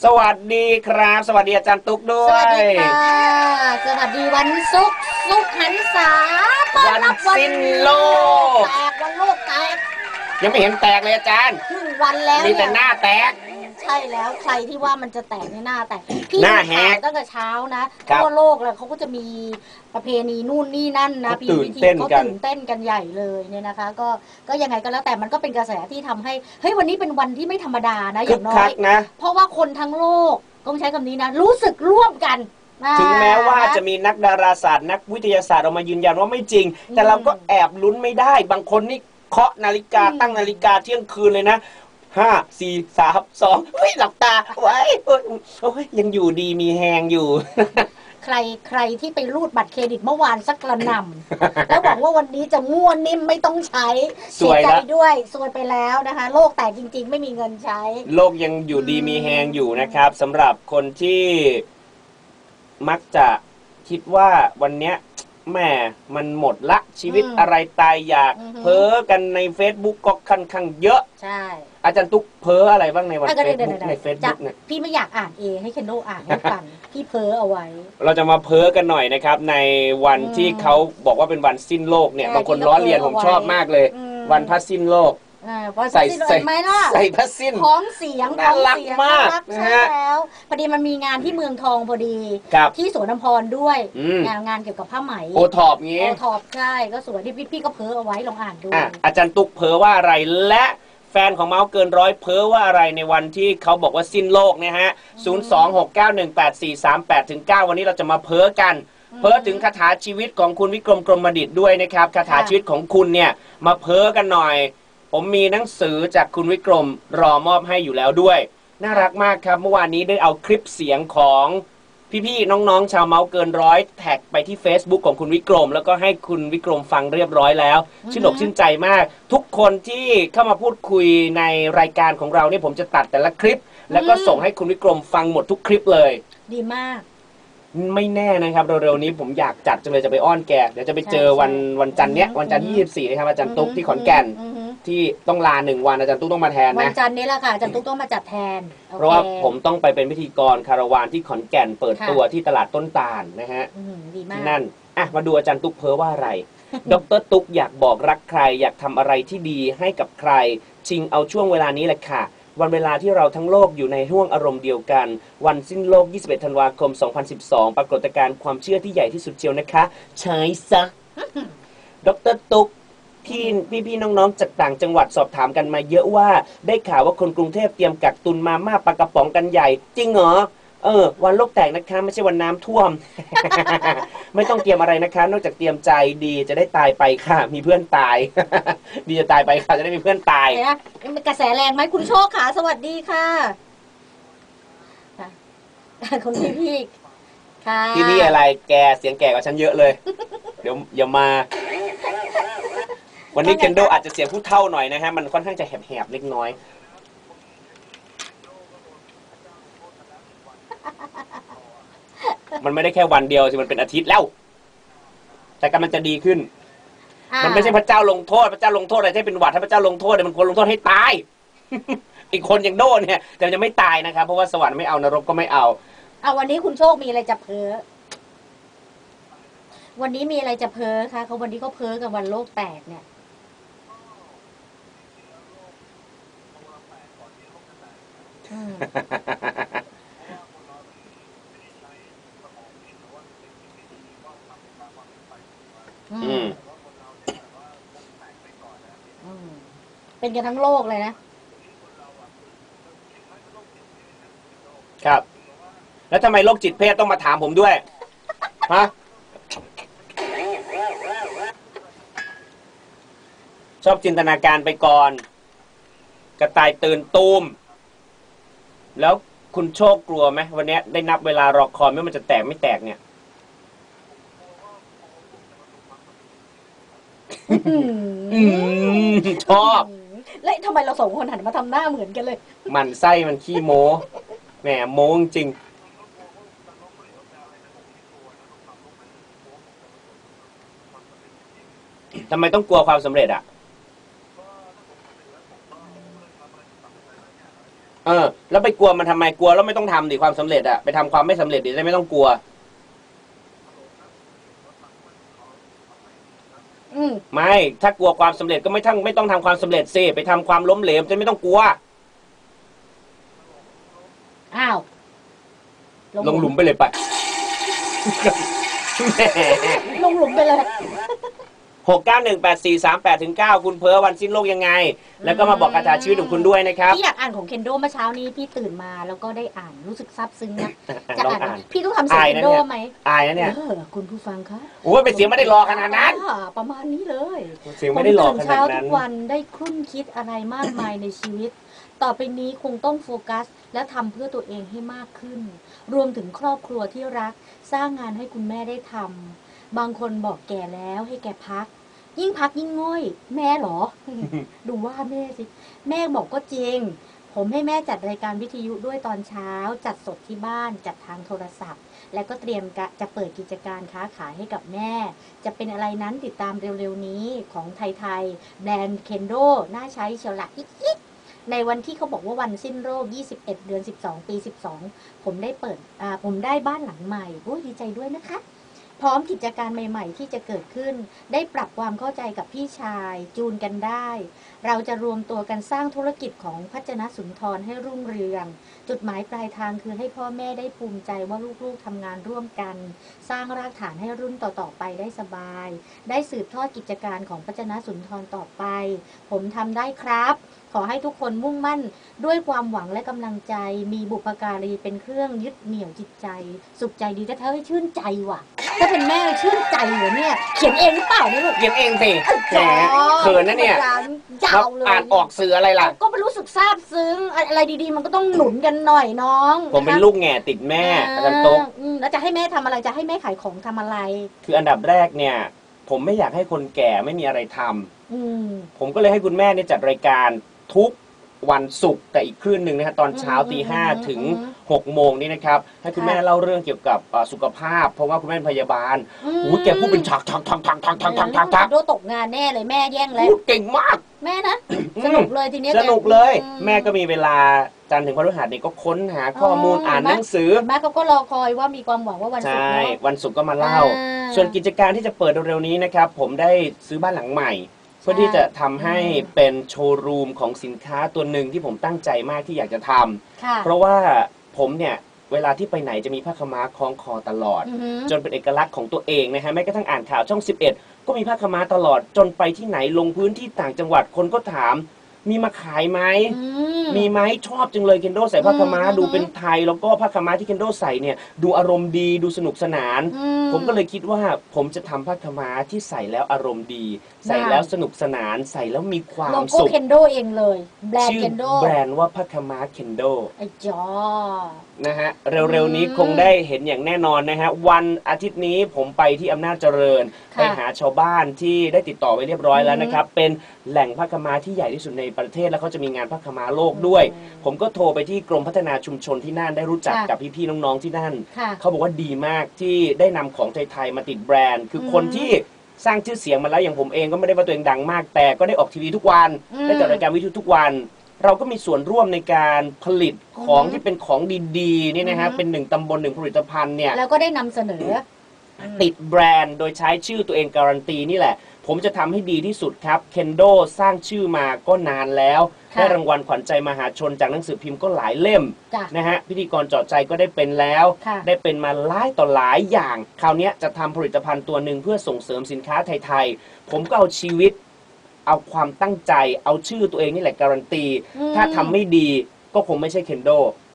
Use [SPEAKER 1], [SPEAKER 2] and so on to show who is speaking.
[SPEAKER 1] สวัสดีครับ สวัสดีอาจารย์ตุ๊กด้ว
[SPEAKER 2] สวัส
[SPEAKER 1] ย
[SPEAKER 2] ดีค่ะสวัสดีวันศุกร์ศุกร์หันษาต้อ
[SPEAKER 1] วัน
[SPEAKER 2] รับ
[SPEAKER 1] สิ้นโลก
[SPEAKER 2] แตกวันโลกแตก
[SPEAKER 1] ยังไม่เห็นแตกเลยอาจารย์
[SPEAKER 2] ครึ่งวันแล้ว
[SPEAKER 1] มีแต่
[SPEAKER 2] เนี่ย
[SPEAKER 1] หน้าแตก
[SPEAKER 2] ใช่แล้วใครที่ว่ามันจะแตกในหน้าแตกพี่
[SPEAKER 1] หน้า
[SPEAKER 2] ดูข่าว
[SPEAKER 1] แหก
[SPEAKER 2] ตั้งแต่เช้านะครับทั่วโลกเลยเขาก็จะมีประเพณีนู่นนี่นั่นนะ
[SPEAKER 1] เขา
[SPEAKER 2] ปี
[SPEAKER 1] ตื่น
[SPEAKER 2] พิธี
[SPEAKER 1] เต้น
[SPEAKER 2] เขา
[SPEAKER 1] กัน
[SPEAKER 2] ตื่นเต้นกันใหญ่เลยเนี่ยนะคะ ก็ก็ยังไงก็แล้วแต่มันก็เป็นกระแสที่ทำให้เฮ้ยวันนี้เป็นวันที่ไม่ธรรมดานะอ
[SPEAKER 1] คึ
[SPEAKER 2] ย่ากงน้อ
[SPEAKER 1] คั
[SPEAKER 2] ย
[SPEAKER 1] กนะ
[SPEAKER 2] เพราะว่าคนทั้งโลกต้องใช้คำนี้นะ รู้สึกร่วมกันอ่
[SPEAKER 1] ถึงแม้ว่า
[SPEAKER 2] นะ
[SPEAKER 1] จะมีนักดาราศาสตร์ นักวิทยาศาสตร์ออกมายืนยันว่าไม่จริง แต่
[SPEAKER 2] อืม
[SPEAKER 1] เราก็แอบลุ้นไม่ได้ บางคนนี่เคาะนาฬิกา
[SPEAKER 2] อืม
[SPEAKER 1] ตั้งนาฬิกาเที่ยงคืนเลยนะ ห้าสี่สามสองเฮ้ยหลับตาไว้เอ้ยโอ้ยยังอยู่ดีมีแหงอยู่
[SPEAKER 2] ใครใครที่ไปรูดบัตรเครดิตเมื่อวานสักกระหน่ำแล้วหวังว่าวันนี้จะง่วนนิ่มไม่ต้องใช้
[SPEAKER 1] ส
[SPEAKER 2] เสี
[SPEAKER 1] วย
[SPEAKER 2] ใจ
[SPEAKER 1] ละ
[SPEAKER 2] ด้วยซวยไปแล้วนะคะ โลกแตกจริง ๆ ไม่มีเงินใช้
[SPEAKER 1] โลกยังอยู่ดี
[SPEAKER 2] อืม
[SPEAKER 1] มีแหงอยู่นะครับสำหรับคนที่มักจะคิดว่าวันเนี้ย แหม่มันหมดละชีวิตอะไรตายอยากเพ้อกันใน Facebook ก็ค่อนข้างเยอะ
[SPEAKER 2] ใช่
[SPEAKER 1] อาจารย์ตุ๊กเพ้ออะไรบ้างในวัน
[SPEAKER 2] อะก็
[SPEAKER 1] เฟ
[SPEAKER 2] เดี๋
[SPEAKER 1] ซ
[SPEAKER 2] ยว
[SPEAKER 1] บุ๊ก
[SPEAKER 2] ๆๆ
[SPEAKER 1] ในเฟซ
[SPEAKER 2] จะ
[SPEAKER 1] บุ๊กเนี่ย
[SPEAKER 2] พี่ไม่อยากอ่านเองให้เคนโดอ่านให้ฟัง พี่เพ้อเอาไว้
[SPEAKER 1] เราจะมาเพ้อกันหน่อยนะครับ ในวัน
[SPEAKER 2] อืม
[SPEAKER 1] ที่เขาบอกว่าเป็นวันสิ้นโลกเนี่ย
[SPEAKER 2] ใช่
[SPEAKER 1] บางคน
[SPEAKER 2] ที่
[SPEAKER 1] ล้อเลียน
[SPEAKER 2] เขา
[SPEAKER 1] ผม
[SPEAKER 2] เพ้อ
[SPEAKER 1] ชอบ
[SPEAKER 2] เอาไว้
[SPEAKER 1] มากเลย
[SPEAKER 2] อืม
[SPEAKER 1] วันพระสิ้นโลก
[SPEAKER 2] อ่าพอ
[SPEAKER 1] ใส่
[SPEAKER 2] สิ้น
[SPEAKER 1] ใส่
[SPEAKER 2] เห็นไหมล่ะ
[SPEAKER 1] ใส่พระสิ้น
[SPEAKER 2] พ้องเสียง
[SPEAKER 1] น่ารัก
[SPEAKER 2] พ้องเสียง
[SPEAKER 1] มาก
[SPEAKER 2] น่รั
[SPEAKER 1] นะ
[SPEAKER 2] ใช่
[SPEAKER 1] ฮะ
[SPEAKER 2] แล้วพอดีมันมีงานที่เมืองทองพอดี
[SPEAKER 1] ครับ
[SPEAKER 2] ที่สวนน้ำพรด้วย
[SPEAKER 1] อืม
[SPEAKER 2] งานงานเกี่ยวกับผ้าไหม
[SPEAKER 1] โอทอปงี้
[SPEAKER 2] โอทอปใช่ก็สวยที่พี่พี่ก็เพ้อเอาไว้ลองอ่านดู
[SPEAKER 1] อะอาจารย์ตุ๊กเพ้อว่าอะไรและแฟนของเมาส์เกินร้อยเพ้อว่าอะไรในวันที่เขาบอกว่าสิ้นโลกเนี่ยฮะ 0 2 6 9 1 8 4 3 8ถึง9วันนี้เราจะมาเพ้อกัน เพ้อถึงคาถาชีวิตของคุณวิกรมกรมดิตด้วยนะครับ คาถา
[SPEAKER 2] ค่ะ
[SPEAKER 1] ชีวิตของคุณเนี่ยมาเพ้อกันหน่อย ผมมีหนังสือจากคุณวิกรมรอมอบให้อยู่แล้วด้วย น่ารักมากครับ เมื่อวานนี้ได้เอาคลิปเสียงของพี่ๆน้องๆ ชาวเมาส์เกินร้อยแท็กไปที่ Facebook ของคุณวิกรม แล้วก็ให้คุณวิกรมฟังเรียบร้อยแล้ว
[SPEAKER 2] อือฮึ
[SPEAKER 1] ชื่นอกชื่นใจมาก ทุกคนที่เข้ามาพูดคุยในรายการของเราเนี่ยผมจะตัดแต่ละคลิป แล้วก็ส่งให้คุณวิกรมฟังหมดทุกคลิปเลย
[SPEAKER 2] ดีมาก
[SPEAKER 1] ไม่แน่นะครับเร็วๆนี้ผมอยากจัดจังเลยจะไปอ้อนแกเดี๋ยวจะไปเจอ
[SPEAKER 2] ใช่
[SPEAKER 1] วัน
[SPEAKER 2] ใช่
[SPEAKER 1] วันจันทร์เนี้ย
[SPEAKER 2] อืม
[SPEAKER 1] วันจันทร์
[SPEAKER 2] อื
[SPEAKER 1] ที่
[SPEAKER 2] ม
[SPEAKER 1] ยี่สิบสี่นะครับอาจารย์ตุ๊กที่ขอนแก่น
[SPEAKER 2] อือฮึ
[SPEAKER 1] ที่ต้องลาหนึ่งวันอาจารย์ตุ๊กต้องมาแทน
[SPEAKER 2] วัน
[SPEAKER 1] นะ
[SPEAKER 2] จันทร์นี้แหละค่ะอาจารย์ตุ๊กต้องมาจัดแทนโอค
[SPEAKER 1] เพราะว่าผมต้องไปเป็นพิธีกรคาราวานที่ขอนแก่นเปิด
[SPEAKER 2] ค่ะ
[SPEAKER 1] ตัวที่ตลาดต้นตาลนะฮะ
[SPEAKER 2] อืมดีมาก
[SPEAKER 1] ที่นั่น อะ มาดูอาจารย์ตุ๊กเพ้อว่าอะไร ดรตุ๊กอยากบอกรักใคร อยากทำอะไรที่ดีให้กับใคร ชิงเอาช่วงเวลานี้แหละค่ะ วันเวลาที่เราทั้งโลกอยู่ในห่วงอารมณ์เดียวกัน วันสิ้นโลก 21 ธันวาคม 2012 ปรากฏการณ์ความเชื่อที่ใหญ่ที่สุดเชียวนะคะ ใช้ซะ ดรตุ๊ก พี่พี่พี่น้องๆจากต่างจังหวัดสอบถามกันมาเยอะว่าได้ข่าวว่าคนกรุงเทพเตรียมกักตุนมาม่าปลากระป๋องกันใหญ่ จริงเหรอเออวันโลกแตกนะคะไม่ใช่วันน้ำท่วม ไม่ต้องเตรียมอะไรนะคะ นอกจากเตรียมใจดีจะได้ตายไปค่ะ มีเพื่อนตาย ดีจะตายไปค่ะจะได้มีเพื่อนตาย
[SPEAKER 2] เห็นไหมกระแสแรงไหมคุณโชคขาสวัสดีค่ะค่ะคุณพี่พี่ๆค่ะ
[SPEAKER 1] ที่นี่อะไรแกเสียงแก่กว่าฉันเยอะเลย เดี๋ยวอย่ามา วันนี้เคนโดอาจจะเสียงผู้เท่าหน่อยนะฮะ มันค่อนข้างจะแหบๆเล็กน้อย มันไม่ได้แค่วันเดียวสิมันเป็นอาทิตย์แล้ว แต่กำลังจะดีขึ้น
[SPEAKER 2] อ่า
[SPEAKER 1] มันไม่ใช่พระเจ้าลงโทษ พระเจ้าลงโทษอะไรที่เป็นหวัดถ้าพระเจ้าลงโทษเนี่ยมันควรลงโทษให้ตาย อีกคนอย่างโดเนี่ย แต่มันจะไม่ตายนะครับ เพราะว่าสวรรค์ไม่เอานรกก็ไม่เอา
[SPEAKER 2] เอาวันนี้คุณโชคมีอะไรจะเพ้อวันนี้มีอะไรจะเพ้อคะเขาวันนี้เขาเพ้อกันวันโลกแตกเนี่ย อืมอื
[SPEAKER 1] อื
[SPEAKER 2] ม
[SPEAKER 1] ม
[SPEAKER 2] อืมเป็นกันทั้งโลกเลยนะ
[SPEAKER 1] ครับ แล้วทำไมโรคจิตเพศต้องมาถามผมด้วย ฮะ ชอบจินตนาการไปก่อน กระต่ายตื่นตูม แล้วคุณโชคกลัวไหมวันเนี้ยได้นับเวลารอคอยไม่ว่ามันจะแตกไม่แตกเนี่ย อืมชอบ
[SPEAKER 2] แล้วทำไมเราสองคนหันมาทำหน้าเหมือนกันเลย
[SPEAKER 1] มันไส้มันขี้โม้แหมโม้จริง ทำไมต้องกลัวความสำเร็จอะ เออ แล้วไปกลัวมันทำไมกลัวแล้วไม่ต้องทำดิความสำเร็จอะไปทำความไม่สำเร็จดิได้ไม่ต้องกลัว
[SPEAKER 2] อืม
[SPEAKER 1] ไม่ ถ้ากลัวความสำเร็จก็ไม่ต้องไม่ต้องทำความสำเร็จสิไปทำความล้มเหลวจะไม่ต้องกลัว
[SPEAKER 2] อ้าว
[SPEAKER 1] ลงหลุมไปเลยไป แหม
[SPEAKER 2] ลงหลุมไปเลย
[SPEAKER 1] หกเก้าหนึ่งแปดสี่สามแปดถึงเก้าคุณเพ้อวันสิ้นโลกยังไง แล้วก็มาบอกคาถาชีวิตของคุณด้วยนะครับ
[SPEAKER 2] พี่อยากอ่านของเคนโดเมื่อเช้านี้พี่ตื่นมาแล้วก็ได้อ่านรู้สึกซาบซึ้งนะ
[SPEAKER 1] อะ
[SPEAKER 2] จะ
[SPEAKER 1] ลอง
[SPEAKER 2] อ่าน
[SPEAKER 1] อ่าน
[SPEAKER 2] พี่ต้องทำเสียง
[SPEAKER 1] อาย
[SPEAKER 2] เคน
[SPEAKER 1] นะ
[SPEAKER 2] โด
[SPEAKER 1] เนี่ย
[SPEAKER 2] ไหม
[SPEAKER 1] อายนะเนี่ย
[SPEAKER 2] เออคุณผู้ฟังคะ
[SPEAKER 1] โอ้ยเป็นเสียงไม่ได้รอขนาดนั้น
[SPEAKER 2] อ่าประมาณนี้เลย
[SPEAKER 1] เสียงไม่ได้รอ
[SPEAKER 2] ผม
[SPEAKER 1] ข
[SPEAKER 2] ตื่น
[SPEAKER 1] นา
[SPEAKER 2] เช้า
[SPEAKER 1] ด
[SPEAKER 2] ทุ
[SPEAKER 1] นั้น
[SPEAKER 2] กวันได้ครุ่นคิดอะไรมากมายในชีวิต ต่อไปนี้คงต้องโฟกัส และทำเพื่อตัวเองให้มากขึ้น รวมถึงครอบครัวที่รัก สร้างงานให้คุณแม่ได้ทำ บางคนบอกแก่แล้วให้แกพัก ยิ่งพักยิ่งง่อย แม่เหรอ ดูว่าแม่สิ แม่บอกก็จริง ผมให้แม่จัดรายการวิทยุด้วยตอนเช้า จัดสดที่บ้าน จัดทางโทรศัพท์ และก็เตรียมกะจะเปิดกิจการค้าขายให้กับแม่ จะเป็นอะไรนั้นติดตามเร็วๆนี้ของไทยๆแบรนด์เคนโดน่าใช้เชียวละอิ๊กๆในวันที่เขาบอกว่าวันสิ้นโรค 21 เดือน 12 ปี 12 ผมได้เปิดอ่าผมได้บ้านหลังใหม่โอ้ยดีใจด้วยนะคะ พร้อมกิจการใหม่ ๆ ที่จะเกิดขึ้น ได้ปรับความเข้าใจกับพี่ชาย จูนกันได้ เราจะรวมตัวกันสร้างธุรกิจของพัฒนสุนทรให้รุ่งเรือง จุดหมายปลายทางคือให้พ่อแม่ได้ภูมิใจว่าลูกๆทำงานร่วมกัน สร้างรากฐานให้รุ่นต่อๆไปได้สบาย ได้สืบทอดกิจการของพัฒนสุนทรต่อไป ผมทำได้ครับขอให้ทุกคนมุ่งมั่นด้วยความหวังและกำลังใจ มีบุพการีเป็นเครื่องยึดเหนี่ยวจิตใจ สุขใจดีแต่เธอให้ชื่นใจว่ะ ถ้าเป็นแม่ชื่นใจเหรอเนี่ย เขียนเองหรือเปล่าเนี่ยลูก
[SPEAKER 1] เขียนเองสิแหม
[SPEAKER 2] อ๋อ
[SPEAKER 1] เขินนะเนี่ย
[SPEAKER 2] ยาวเลย
[SPEAKER 1] อ่านออกสื่ออะไรล่ะ
[SPEAKER 2] ก็ไม่รู้สึกซาบซึ้งอะไรดีๆ มันก็ต้องหนุนกันหน่อยน้อง
[SPEAKER 1] ผมเป็น
[SPEAKER 2] นะคะ
[SPEAKER 1] ลูกแง่ติดแม่อาจารย์ตุ๊ก
[SPEAKER 2] อืมแล้วจะให้แม่ทำอะไรจะให้แม่ขายของทำอะไร
[SPEAKER 1] คืออันดับแรกเนี่ย ผมไม่อยากให้คนแก่ไม่มีอะไรทำ
[SPEAKER 2] อืม
[SPEAKER 1] ผมก็เลยให้คุณแม่เนี่ยจัดรายการทุก วันศุกร์แต่อีกคลื่นหนึ่งนะฮะตอนเช้าตีห้า
[SPEAKER 2] อืม
[SPEAKER 1] ถึง
[SPEAKER 2] อืม
[SPEAKER 1] หกโมงนี่นะครับให้คุณแม่เล่าเรื่องเกี่ยวกับเอ่อสุขภาพ เพราะว่าคุณแม่เป็นพยาบาล
[SPEAKER 2] อืม
[SPEAKER 1] โอ้ยแกพูดเป็นฉากฉากฉากฉากฉากฉากฉากฉากฉาก
[SPEAKER 2] โดนตกงานแน่เลยแม่แย่งแล้ว
[SPEAKER 1] พูดเก่งมาก
[SPEAKER 2] แม่นะสนุกเลยทีเนี้ย
[SPEAKER 1] สนุกเลย
[SPEAKER 2] อื
[SPEAKER 1] แม่ก็มีเวลาจันทร์ถึงพฤหัสเนี่ยก็ค้นหาข้อมูล
[SPEAKER 2] อ๋ออ่
[SPEAKER 1] อ่านหนังสือ
[SPEAKER 2] แม่เขาก็รอคอยว่ามีความหวังว่าวันศุกร์
[SPEAKER 1] ใช่
[SPEAKER 2] เนาะ
[SPEAKER 1] วันศุกร์ก็มาเล่า
[SPEAKER 2] อ่า
[SPEAKER 1] ส่วนกิจการที่จะเปิดเร็วๆนี้นะครับ ผมได้ซื้อบ้านหลังใหม่ เพื่อที่จะทำให้
[SPEAKER 2] อืม
[SPEAKER 1] เป็นโชว์รูมของสินค้าตัวหนึ่งที่ผมตั้งใจมากที่อยากจะทำ
[SPEAKER 2] ค่ะ
[SPEAKER 1] เพราะว่าผมเนี่ยเวลาที่ไปไหนจะมีผ้าขาวม้าคล้องคอตลอด
[SPEAKER 2] อือหือ
[SPEAKER 1] จนเป็นเอกลักษณ์ของตัวเองนะฮะแม้กระทั่งอ่านข่าวช่อง 11 ก็มีผ้าขาวม้าตลอดจนไปที่ไหนลงพื้นที่ต่างจังหวัดคนก็ถาม มีมาขายไหม
[SPEAKER 2] อื
[SPEAKER 1] มีไหมชอบจังเลยเคนโดใส่ผ้าขาวม้า
[SPEAKER 2] อืม
[SPEAKER 1] ดูเป็นไทย แล้วก็ผ้าขาวม้าที่เคนโดใส่เนี่ยดูอารมณ์ดีดูสนุกสนาน
[SPEAKER 2] อื
[SPEAKER 1] ผมก็เลยคิดว่าผมจะทำผ้าขาวม้าที่ใส่แล้วอารมณ์ดี ใส่
[SPEAKER 2] น่า
[SPEAKER 1] แล้วสนุกสนานใส่แล้วมีควา
[SPEAKER 2] โล
[SPEAKER 1] ม
[SPEAKER 2] โก้
[SPEAKER 1] สุข
[SPEAKER 2] เคนโดเองเลย แบรนด์
[SPEAKER 1] ชื่อ
[SPEAKER 2] เคนโด
[SPEAKER 1] แบรนด์ว่าผ้าขาวม้าเคนโด
[SPEAKER 2] ไอ้จอ
[SPEAKER 1] นะฮะเร็วๆนี้
[SPEAKER 2] อืม
[SPEAKER 1] คงได้เห็นอย่างแน่นอนนะฮะวันอาทิตย์นี้ผมไปที่อำนาจเจริญ
[SPEAKER 2] ค่ะ
[SPEAKER 1] ไปหาชาวบ้านที่ได้ติดต่อไว้เรียบร้อยแล้ว
[SPEAKER 2] อืม
[SPEAKER 1] นะครับ เป็นแหล่งผ้าขาวม้าที่ใหญ่ที่สุดในประเทศแล้วเขาจะมีงานผ้าขาวม้าโลกด้วย
[SPEAKER 2] อืม
[SPEAKER 1] ผมก็โทรไปที่กรมพัฒนาชุมชนที่นั่นได้รู้จัก
[SPEAKER 2] ค่ะ
[SPEAKER 1] กับพี่ๆน้องๆที่นั่น
[SPEAKER 2] ค่ะ
[SPEAKER 1] เขาบอกว่าดีมากที่ได้นำของไทยๆมาติดแบรนด์ คืออ
[SPEAKER 2] ม
[SPEAKER 1] คนที่สร้างชื่อเสียงมาแล้วอย่างผมเองก็ไม่ได้ว่าตัวเองดังมาก แต่ก็ได้ออกทีวีทุกวัน
[SPEAKER 2] อืม
[SPEAKER 1] ได้จัดรายการวิทยุทุกวัน เราก็มีส่วนร่วมในการผลิตของ
[SPEAKER 2] อืม
[SPEAKER 1] ที่เป็นของดีๆนี่นะฮะ
[SPEAKER 2] อืม
[SPEAKER 1] เป็นหนึ่งตำบลหนึ่งผลิตภัณฑ์เนี่ย
[SPEAKER 2] แล้วก็ได้นำเสนอ
[SPEAKER 1] ติดแบรนด์โดยใช้ชื่อตัวเองการันตีนี่แหละ ผมจะทำให้ดีที่สุดครับเคนโดสร้างชื่อมาก็นานแล้ว
[SPEAKER 2] ค่ะ
[SPEAKER 1] ได้รางวัลขวัญใจมหาชนจากหนังสือพิมพ์ก็หลายเล่ม
[SPEAKER 2] จ้ะ
[SPEAKER 1] นะฮะพิธีกรเจาะใจก็ได้เป็นแล้ว
[SPEAKER 2] ค่ะ
[SPEAKER 1] ได้เป็นมาหลายต่อหลายอย่าง คราวเนี้ยจะทำผลิตภัณฑ์ตัวหนึ่งเพื่อส่งเสริมสินค้าไทยๆผมก็เอาชีวิต เอาความตั้งใจ เอาชื่อตัวเองนี่แหละการันตี
[SPEAKER 2] อืม
[SPEAKER 1] ถ้าทำไม่ดีก็คงไม่ใช่เคนโด